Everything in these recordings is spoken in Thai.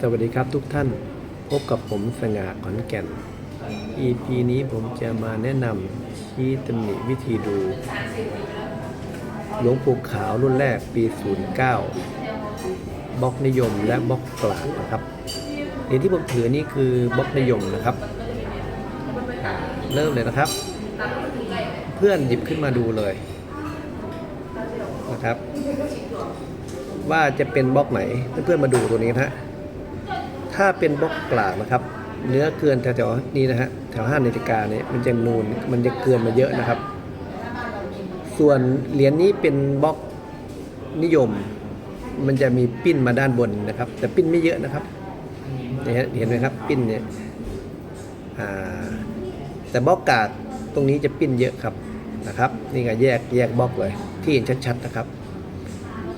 สวัสดีครับทุกท่านพบกับผมสง่าขอนแก่น EP นี้ผมจะมาแนะนำชี้ตำหนิวิธีดู หลวงปู่ขาวรุ่นแรกปี 09 บล็อกนิยมและบล็อกกลางนะครับเหรียญที่ผมถือนี่คือบล็อกนิยมนะครับ เริ่มเลยนะครับ เพื่อนหยิบขึ้นมาดูเลยนะครับ ว่าจะเป็นบล็อกไหนเพื่อนๆมาดูตัวนี้นะฮะ ถ้าเป็นบล็อกกลางนะครับ เนื้อเกินแถวๆนี้นะฮะแถวห้านาฬิกาเนี่ยมันจะนูนมันจะเกินมาเยอะนะครับ ส่วนเหรียญนี้เป็นบล็อกนิยม มันจะมีปิ้นมาด้านบนนะครับ แต่ปิ้นไม่เยอะนะครับเห็นไหมครับปิ้นเนี่ยแต่บล็อกกาดตรงนี้จะปิ้นเยอะครับนะครับ นี่ก็แยกแยกบล็อกเลย ที่เห็นชัดๆนะครับ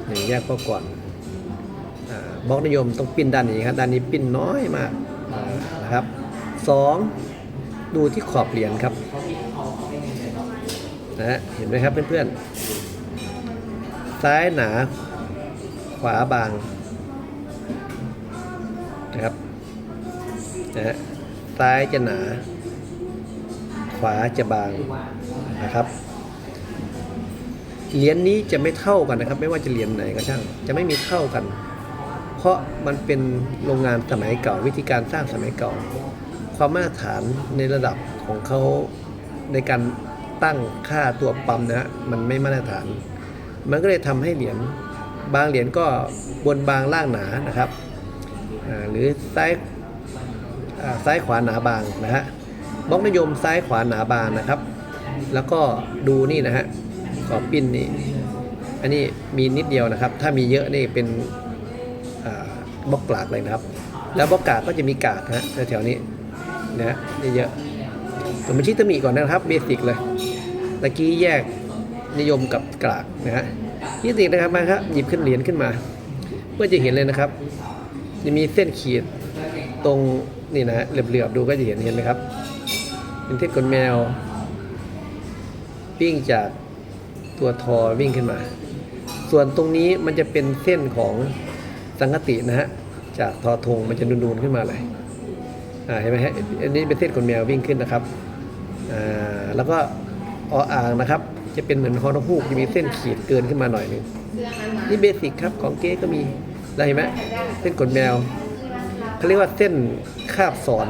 หนึ่งแยกก็ก่อนอา บล็อกนิยมต้องปิ้นด้านนี้ครับด้านนี้ปิ้นน้อยมากนะครับสองดูที่ขอบเหรียญครับนะฮะเห็นไหมครับเพื่อนๆ ซ้ายหนา ขวาบางนะครับนะฮะซ้ายจะหนา ขวาจะบางนะครับเหรียญนี้จะไม่เท่ากันนะครับ ไม่ว่าจะเหรียญไหนก็ช่าง จะไม่มีเท่ากัน เพราะมันเป็นโรงงานสมัยเก่า วิธีการสร้างสมัยเก่า ความมาตรฐานในระดับของเขาในการตั้งค่าตัวปั๊มนะฮะมันไม่มาตรฐาน มันก็เลยทำให้เหรียญบางเหรียญก็บนบางล่างหนานะครับหรือซ้ายอ่าซ้ายขวาหนาบางนะฮะบล็อกนิยมซ้ายขวาหนาบางนะครับ แล้วก็ดูนี่นะฮะขอบปิ้นนี่อันนี้มีนิดเดียวนะครับ ถ้ามีเยอะนี่เป็น บล็อกกลากเลยนะครับ แล้วบล็อกกากก็จะมีกากนะฮะแถวๆนี้นะเยอะๆตัวมันชี้ตะมีก่อนนะครับเบสิกเลยตะกี้แยกนิยมกับกลากนะฮะนี่ตินะครับมาครับหยิบขึ้นเหรียญขึ้นมา เพื่อจะเห็นเลยนะครับจะมีเส้นขีดตรงนี่นะฮะเหลือบๆดูก็จะเห็นเห็นไหมครับเป็นเส้นขนแมวปิ้งจากตัวทอวิ่งขึ้นมา ส่วนตรงนี้มันจะเป็นเส้นของ สังกตินะฮะจากทอทงมันจะนูนๆขึ้นมาเลยอ่าเห็นไหมฮะอันนี้เป็นเส้นขนแมววิ่งขึ้นนะครับอ่าแล้วก็ออ่างนะครับ จะเป็นเหมือนฮอนฮูกจะมีเส้นขีดเกินขึ้นมาหน่อยนึงนี่เบสิกครับของเก๊ก็มีได้เห็นไหมเส้นขนแมวเขาเรียกว่าเส้นคาบสอน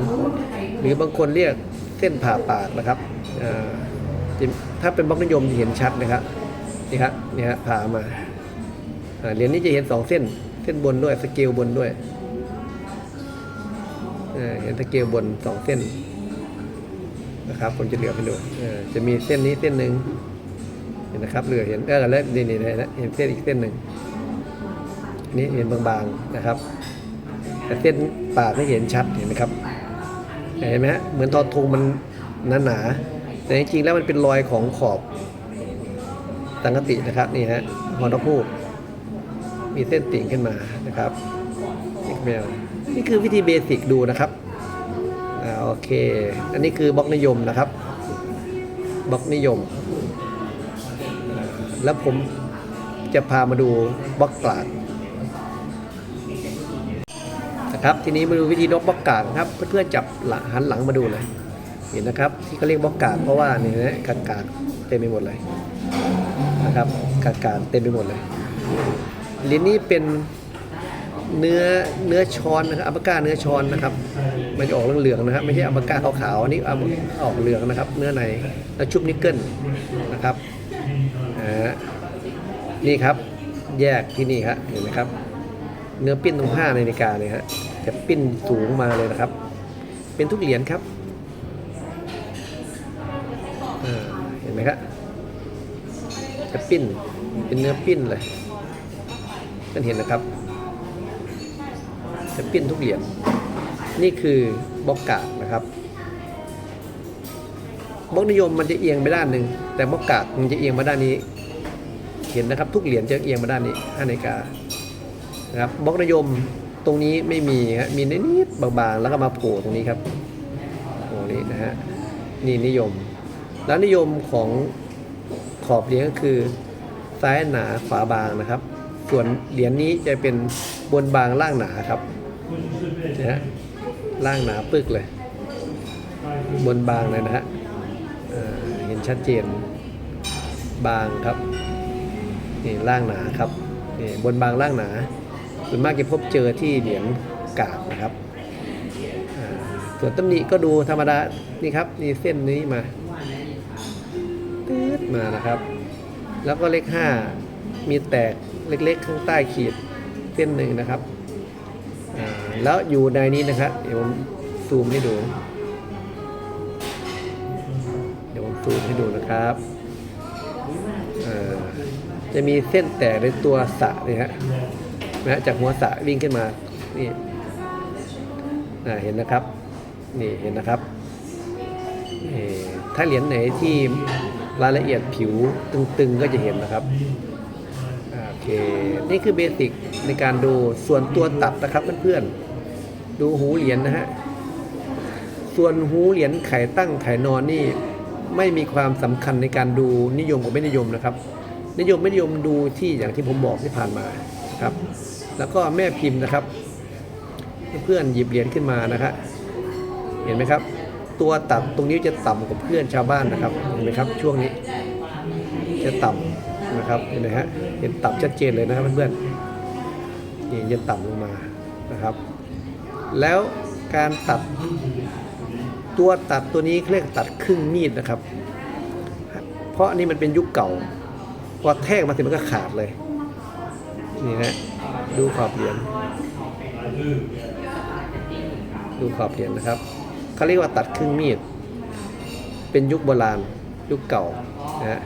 หรือบางคนเรียกเส้นผ่าปากนะครับถ้าเป็นบล็อกนิยมจะเห็นชัดนะครับนี่ครับนี่ฮะผ่ามาอ่าเหรียญนี้จะเห็นสองเส้น เส้นบนด้วยสเกลบนด้วยเห็นสเกลบนสองเส้นนะครับผมจะเหลือไปดูจะมีเส้นนี้เส้นหนึ่งเห็นนะครับเหลือเห็นเออแล้วนี่นี่นะเห็นเส้นอีกเส้นหนึ่งอันนี้เห็นบางๆนะครับ แต่เส้นปากไม่เห็นชัดเห็นไหมครับเห็นไหมฮะเหมือนทอทงมันหนาๆแต่จริงๆแล้วมันเป็นรอยของขอบสังกตินะครับนี่ฮะฮอนพูก มีเส้นติ่งขึ้นมานะครับอีกแมวนี่คือวิธีเบสิกดูนะครับอโอเค อันนี้คือบล็อกนิยมนะครับบล็อกนิยม แล้วผมจะพามาดูบล็อกกลางนะครับ ทีนี้มาดูวิธีดอกบล็อกกาดครับ เพื่อนๆจับหลังหันหลังมาดูเลยเห็นนะครับ ที่เขาเรียกบล็อกกาดเพราะว่านี่นะกากาดเต็มไปหมดเลยนะครับกากาดเต็มไปหมดเลย เหรียญนี้เป็นเนื้อเนื้อช้อนนะครับอัปากาเนื้อช้อนนะครับ มันจะออกเหลืองๆนะครับ ไม่ใช่อัปากาขาวๆอันนี้ออกเหลืองนะครับ เนื้อในแล้วชุบนิกเกิลนะครับนี่ครับแยกที่นี่ครับเห็นไหมครับ เนื้อปิ้นตรงห้านาฬิกาเนี่ยฮะจะปิ้นสูงมาเลยนะครับ เป็นทุกเหรียญครับเห็นไหมครับจะปิ้นเป็นเนื้อปิ้นเลย ท่านเห็นนะครับ จะปิ้นทุกเหรียญนี่คือบล็อกกาดนะครับบล็อกนิยมมันจะเอียงไปด้านหนึ่งแต่บล็อกกาดมันจะเอียงมาด้านนี้ เห็นนะครับ ทุกเหรียญจะเอียงมาด้านนี้ห้านาฬิกานะครับบล็อกนิยมตรงนี้ไม่มีฮะมีนิดๆบางๆ แล้วก็มาโผล่ตรงนี้ครับตรงนี้นะฮะนี่นิยม แล้วนิยมของขอบเหรียญก็คือซ้ายหนาขวาบางนะครับ ส่วนเหรียญนี้จะเป็นบนบางล่างหนาครับนะฮะล่างหนาปึกเลย บนบางเลยนะฮะเห็นชัดเจนบางครับนี่ล่างหนาครับนี่บนบางล่างหนาส่วนมากจะพบเจอที่เหรียญกาบนะครับส่วนตำหนิก็ดูธรรมดานี่ครับนี่เส้นนี้มาตืดมานะครับ แล้วก็เลขห้า มีแตกเล็กๆ ข้างใต้ขีดเส้นหนึ่งนะครับอ่าแล้วอยู่ในนี้นะครับ เดี๋ยวผมซูมให้ดู เดี๋ยวผมซูมให้ดูนะครับอ่าจะมีเส้นแตกในตัวสระนี่ฮะนะฮะจากหัวสระวิ่งขึ้นมา นี่อ่าเห็นนะครับ นี่เห็นนะครับนี่ถ้าเหรียญไหนที่รายละเอียดผิวตึงๆก็จะเห็นนะครับโอ เคนี่คือเบสิกในการดูส่วนตัวตัดนะครับเพื่อนๆ ดูหูเหรียญนะฮะ ส่วนหูเหรียญไข่ตั้งไข่นอนนี่ไม่มีความสำคัญในการดูนิยมกับไม่นิยมนะครับ นิยมไม่นิยมดูที่อย่างที่ผมบอกที่ผ่านมาครับ แล้วก็แม่พิมพ์นะครับ เพื่อนหยิบเหรียญขึ้นมานะครับเห็นไหมครับ ตัวตัดตรงนี้จะต่ำกว่าเพื่อนชาวบ้านนะครับเห็นไหมครับ ช่วงนี้จะต่ำ นะครับเห็นไหมฮะเห็นต่ำชัดเจนเลยนะครับเพื่อนๆนี่จะต่ำลงมานะครับ แล้วการตัดตัวตัดตัวนี้เรียกตัดครึ่งมีดนะครับ เพราะอันนี่มันเป็นยุคเก่า พอแทกมาเสร็จมันก็ขาดเลยนี่นะดูขอบเหรียญดูขอบเหรียญนะครับเขาเรียกว่าตัดครึ่งมีด เป็นยุคโบราณยุคเก่านะฮะ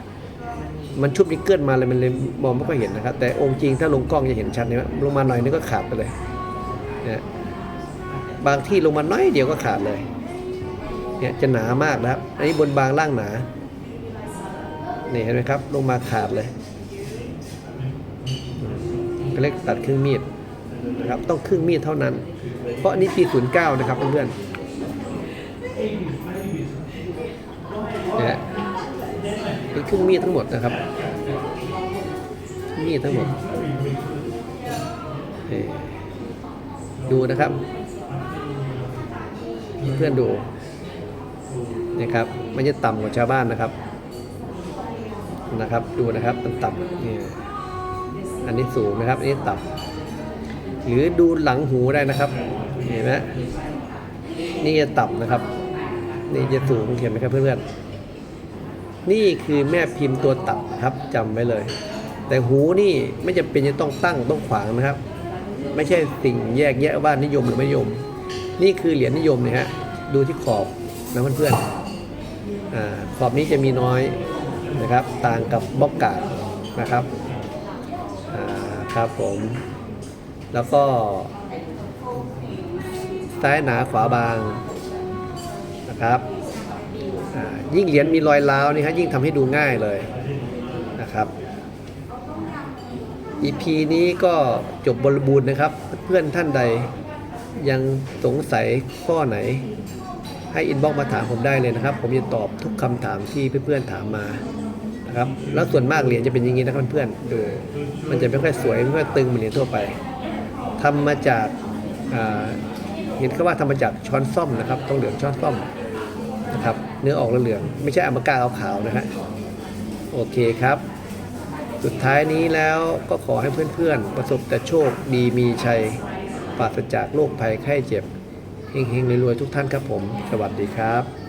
มันชุบนิกเกิลมาเลยมันเลยมองไม่ค่อยเห็นนะครับ แต่องค์จริงถ้าลงกล้องจะเห็นชัดนะลงมาหน่อยนึงก็ขาดไปเลยนะบางที่ลงมาน้อยเดียวก็ขาดเลยเนี่ยจะหนามากนะครับ อันนี้บนบางล่างหนานี่เห็นไหมครับ ลงมาขาดเลยก็เรียกตัดครึ่งมีดนะครับ ต้องครึ่งมีดเท่านั้น เพราะนนี้ปี 09 นะครับเพื่อนๆ เป็นครึ่องมีดทั้งหมดนะครับมีดทั้งหมด ดูนะครับ เพื่อนดูนะครับมันจะต่ำกว่าชาวบ้านนะครับนะครับ ดูนะครับมันต่ำนี่อันนี้สูงนะครับ อันนี้ต่ำหรือดูหลังหูได้นะครับเห็นไหมนี่จะต่ำนะครับ นี่จะสูงเห็นไหมครับเพื่อนๆ นี่คือแม่พิมพ์ตัวตัดครับจำไว้เลย แต่หูนี่ไม่จำเป็นจะต้องตั้งต้องขวางนะครับ ไม่ใช่สิ่งแยกแยะว่านิยมหรือไม่นิยม นี่คือเหรียญนิยมนี่ยฮะดูที่ขอบนะเพื่อนๆขอบนี้จะมีน้อยนะครับ ต่างกับบล็อกกาดนะครับครับผม แล้วก็ซ้ายหนาขวาบางนะครับ ยิ่งเหรียญมีรอยร้าวนี่ฮะยิ่งทำให้ดูง่ายเลยนะครับ EP นี้ก็จบบริบูรณ์นะครับ เพื่อนท่านใดยังสงสัยข้อไหน ให้อินบ็อกมาถามผมได้เลยนะครับ ผมจะตอบทุกคำถามที่เพื่อนๆถามมานะครับ แล้วส่วนมากเหรียญจะเป็นอย่างนี้นะครับเพื่อนๆดูมันจะไม่ค่อยสวยไม่ค่อยตึงเหมือนเหรียญทั่วไปทำมาจากเห็นเขาว่าทำมาจากช้อนซ่อมนะครับต้องเหลืองช้อนซ่อม นะครับเนื้อออกเหลืองๆไม่ใช่อามากาขาวๆนะฮะโอเคครับ สุดท้ายนี้แล้วก็ขอให้เพื่อนๆ ประสบแต่โชคดีมีชัยปราศจากโรคภัยไข้เจ็บเฮงๆรวยๆทุกท่านครับผม สวัสดีครับ